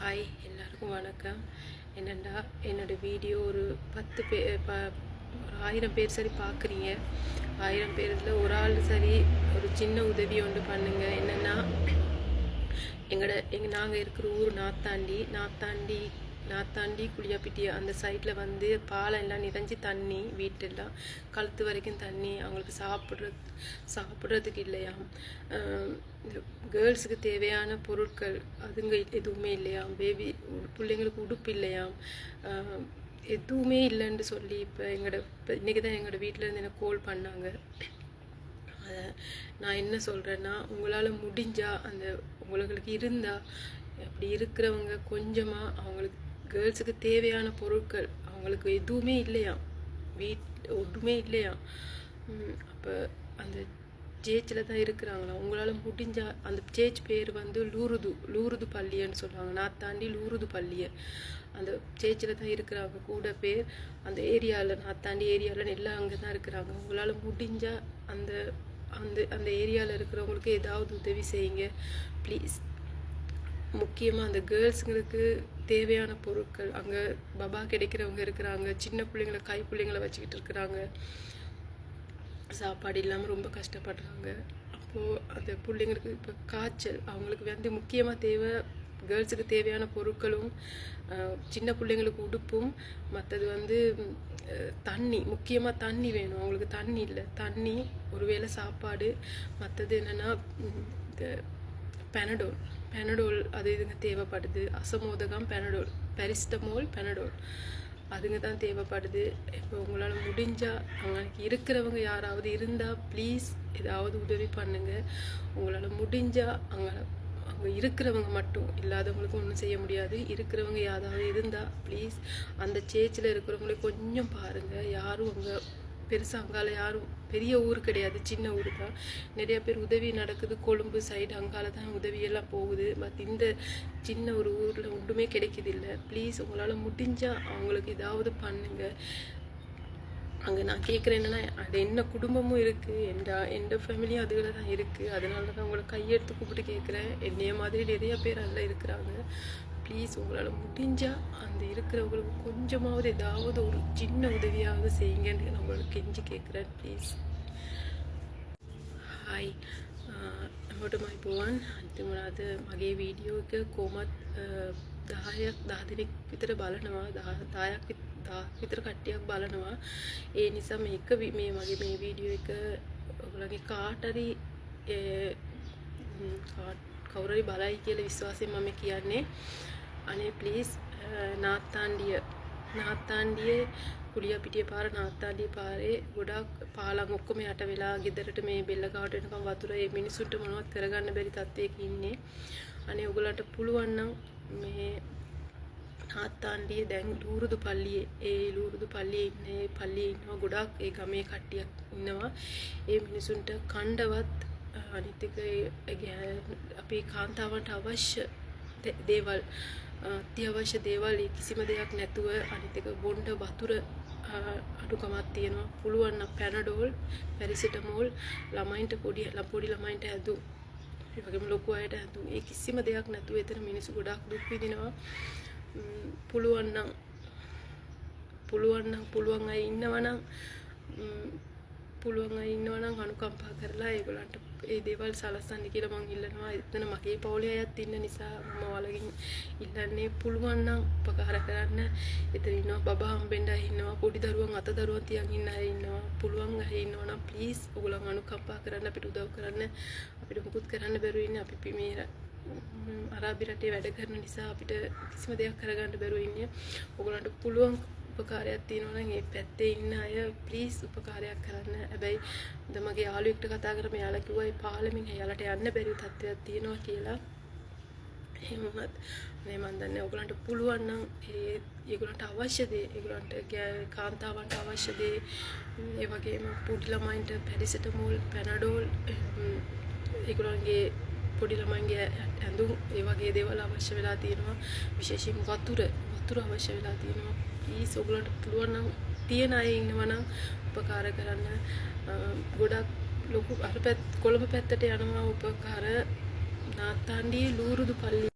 Hi எல்லாருக்கும் வணக்கம். என்னென்னா என்னோட வீடியோ ஒரு பத்து பேர் ப ஒரு ஆயிரம் பேர் சரி பார்க்குறீங்க ஆயிரம் பேரில் ஒரு ஆள் சரி ஒரு சின்ன உதவி ஒன்று பண்ணுங்கள் என்னென்னா எங்களோட எங்கள் நாங்கள் இருக்கிற ஊர் நாத்தாண்டி. நாத்தாண்டி நாத்தாண்டி குளியாப்பிட்டி அந்த சைடில் வந்து பாலம் எல்லாம் நிறைஞ்சி தண்ணி வீட்டெல்லாம் கழுத்து வரைக்கும் தண்ணி அவங்களுக்கு சாப்பிட்றது சாப்பிட்றதுக்கு இல்லையாம் இந்த கேர்ள்ஸுக்கு தேவையான பொருட்கள் அதுங்க எதுவுமே இல்லையாம் பேபி பிள்ளைங்களுக்கு உடுப்பு இல்லையாம் எதுவுமே இல்லைன்னு சொல்லி இப்போ எங்களோட இப்போ இன்றைக்கி தான் எங்களோட வீட்டில் இருந்து எனக்கு கோல் பண்ணாங்க. அதை நான் என்ன சொல்கிறேன்னா உங்களால் முடிஞ்சால் அந்த உங்களுக்கு இருந்தால் அப்படி இருக்கிறவங்க கொஞ்சமாக அவங்களுக்கு கேர்ள்ஸுக்கு தேவையான பொருட்கள் அவங்களுக்கு எதுவுமே இல்லையா? வீட் ஒன்றுமே இல்லையா? அப்போ அந்த சேச்சில் தான் இருக்கிறாங்களா? உங்களால் முடிஞ்சால் அந்த சேச் பேர் வந்து லூருது லூருது பள்ளியன்னு சொல்லுவாங்க. நான் தாண்டி லூருது பள்ளியை. அந்த சேச்சில் தான் இருக்கிறாங்க. கூட பேர் அந்த ஏரியாவில் நான் தாண்டி ஏரியாவில் எல்லாம் அங்கே தான் இருக்கிறாங்க. உங்களால் முடிஞ்சால் அந்த அந்த அந்த ஏரியாவில் இருக்கிறவங்களுக்கு ஏதாவது உதவி செய்யுங்க. ப்ளீஸ் முக்கியமாக அந்த கேர்ள்ஸுங்களுக்கு தேவையான பொருட்கள் அங்கே பபா கிடைக்கிறவங்க இருக்கிறாங்க சின்ன பிள்ளைங்கள கை பிள்ளைங்கள வச்சுக்கிட்டு இருக்கிறாங்க. சாப்பாடு இல்லாமல் ரொம்ப கஷ்டப்படுறாங்க. அப்போது அந்த பிள்ளைங்களுக்கு இப்போ காய்ச்சல் அவங்களுக்கு வந்து முக்கியமாக தேவை கேர்ள்ஸுக்கு தேவையான பொருட்களும் சின்ன பிள்ளைங்களுக்கு உடுப்பும் மற்றது வந்து தண்ணி முக்கியமாக தண்ணி வேணும். அவங்களுக்கு தண்ணி இல்லை. தண்ணி ஒருவேளை சாப்பாடு மற்றது என்னென்னா இந்த பெனடோல் பெனடோல் அது இதுங்க தேவைப்படுது. அசமோதகம் பெனடோல் பெரிஸ்டமோல் பெனடோல் அதுங்க தான் தேவைப்படுது. இப்போ உங்களால் முடிஞ்சால் அவங்களுக்கு இருக்கிறவங்க யாராவது இருந்தால் ப்ளீஸ் ஏதாவது உதவி பண்ணுங்க. உங்களால் முடிஞ்சால் அங்கே அங்கே இருக்கிறவங்க மட்டும் இல்லாதவங்களுக்கு ஒன்றும் செய்ய முடியாது. இருக்கிறவங்க யாராவது இருந்தால் ப்ளீஸ் அந்த சேச்சில் இருக்கிறவங்கள கொஞ்சம் பாருங்கள் யாரும் அங்கே பெருசாக அங்கால யாரும் பெரிய ஊர் கிடையாது சின்ன ஊர் தான். நிறைய பேர் உதவி நடக்குது கொழும்பு சைடு அங்கால தான் உதவியெல்லாம் போகுது. பட் இந்த சின்ன ஒரு ஊரில் ஒன்றுமே கிடைக்கிது இல்லை ப்ளீஸ் உங்களால் முடிஞ்சால் அவங்களுக்கு ஏதாவது பண்ணுங்கள் அங்கே நான் கேட்குறேன் என்னன்னா அது என்ன குடும்பமும் இருக்குது எந்த எந்த ஃபேமிலியும் அதில் தான் இருக்குது அதனால தான் உங்களை கையெடுத்து கூப்பிட்டு கேட்குறேன் என்னைய மாதிரி நிறைய பேர் அதில் இருக்கிறாங்க. ப்ளீஸ் உங்களால் முடிஞ்சால் அந்த இருக்கிறவங்களுக்கு கொஞ்சமாவது ஏதாவது ஒரு சின்ன உதவியாவது செய்யுங்கன்னு நான் உங்களுக்கு கெஞ்சி கேட்குறேன் ப்ளீஸ் හයි මට මයිපුවන් අන්තිමනාද මගේ වීඩියෝ එක කොමත් දහයක් දහදිනෙක් විතර බලනවා දායක් විතර කට්ටියක් බලනවා ඒ නිසා මේක වි- මේ මගේ මේ වීඩියෝ එක ඔගලගේ කාටරි කවුරරි බලයි කියල විශ්වාසය මම කියන්නේ අනේ පලිස් නාත්තාන්ඩිය. නාත්තාන්ඩිය කුලිය පිටිය පාර නාත්තාඩිය පාරේ ගොඩක් පාලම් ඔක්කොම යට වෙලා ගෙදරට මේ බෙල්ලකාවට එනකම් වතුර ඒ මිනිසුන්ට මොනවත් කරගන්න බැරි තත්ත්වයක ඉන්නේ. අනේ ඔයගලන්ට පුළුවන් නම් මේ නාත්තාන්ඩිය දැන් ලූරුදු පල්ලියේ ඒ ලූරුදු පල්ලියේ ඉන්නේ පල්ලියේ ඉන්නවා ගොඩක් ඒ ගමේ කට්ටියක් ඉන්නවා. ඒ මිනිසුන්ට කණ්ඩවත් අනිත් එක ඒ ගෑ- අපේ කාන්තාවන්ට අවශ්‍ය දේ- දේවල් අත්‍යවශ්‍ය දේවල් කිසිම දෙයක් නැතුව අනිතක බොන්්ඩ වතුර අඩුකමත් තියෙනවා. පුළුවන්න පැනඩෝල් පැරිසිටමෝල් ළමයින්ට පොඩි ලපොඩි ළමයින්ට ඇදු වගේම ලොකු අයට ඇතු ඒ කිසිම දෙයක් නැතුව එතන මිනිසු ගොඩක් දුක්විදිනවා පුළුවන්නම් පුළුවන්නම් පුළුවන් අය ඉන්නවනම් පුළුවන් අය ඉන්නවනම් අනුකම්පා කරලා ඒගොල්ලන්ට ඒ දේවල් සලස්සන්න කියලා මං ඉල්ලනවා. එතන මගේ පවුලේ අයත් ඉන්න නිසා මම ඔයාලගෙන් ඉල්ලන්නේ පුළුවන් නම් උපකාර කරන්න. එතන ඉන්නවා බබා හම්බෙන්න අය ඉන්නවා පොඩි දරුවන් අත දරුවන් තියන් ඉන්න අය ඉන්නවා. පුළුවන් අය ඉන්නවා නම් ප්ලීස් ඔයගොල්ලන් අනුකම්පා කරන්න අපිට උදව් කරන්න. අපිට මුකුත් කරන්න බැරුව ඉන්නේ. අපි පි- මේ ර- ම්, අරාබි රටේ වැඩ කරන නිසා අපිට කිසිම දෙයක් කරගන්න බැරුව ඉන්නේ. ඔයගොල්ලන්ට පුළුවන් උපකාරයක් තියෙනවා නම් ඒ පැත්තේ ඉන්න අය ප්ලීස් උපකාරයක් කරන්න. හැබැයි ද මගේ යාළුවෙක්ට කතා කරම එයාලා කිව්වා ඒ පාලමින් එයාලට යන්න බැරි තත්ත්වයක් තියෙනවා කියලා. එහෙමත් මේ මන් දන්නේ ඔයගලන්ට පුළුවන් නම් ඒ ඒගොල්ලන්ට අවශ්‍ය දේ ඒගොල්ලන්ට ගෑ- කාන්තාවන්ට අවශ්‍ය දේ ඒ වගේම පොඩි ළමයින්ට පැරිසිටමෝල් පැනඩෝල් ඒගොල්ලන්ගේ පොඩි ළමයින්ගේ ඇඳුම් ඒ වගේ දේවල් අවශ්‍ය වෙලා තියෙනවා විශේෂයෙන් වතුර වතුර අවශ්‍ය වෙලා තියෙනවා. ප්ලීස් ඔයගොල්ලන්ට පුළුවන් නම් තියෙන අය ඉන්නවා නම් උපකාර කරන්න. අ, ගොඩක් ලොකු අර පැත් කොළඹ පැත්තට යනවා උපකාර නාත්තාන්ඩියේ ලූරුදු පල්ලි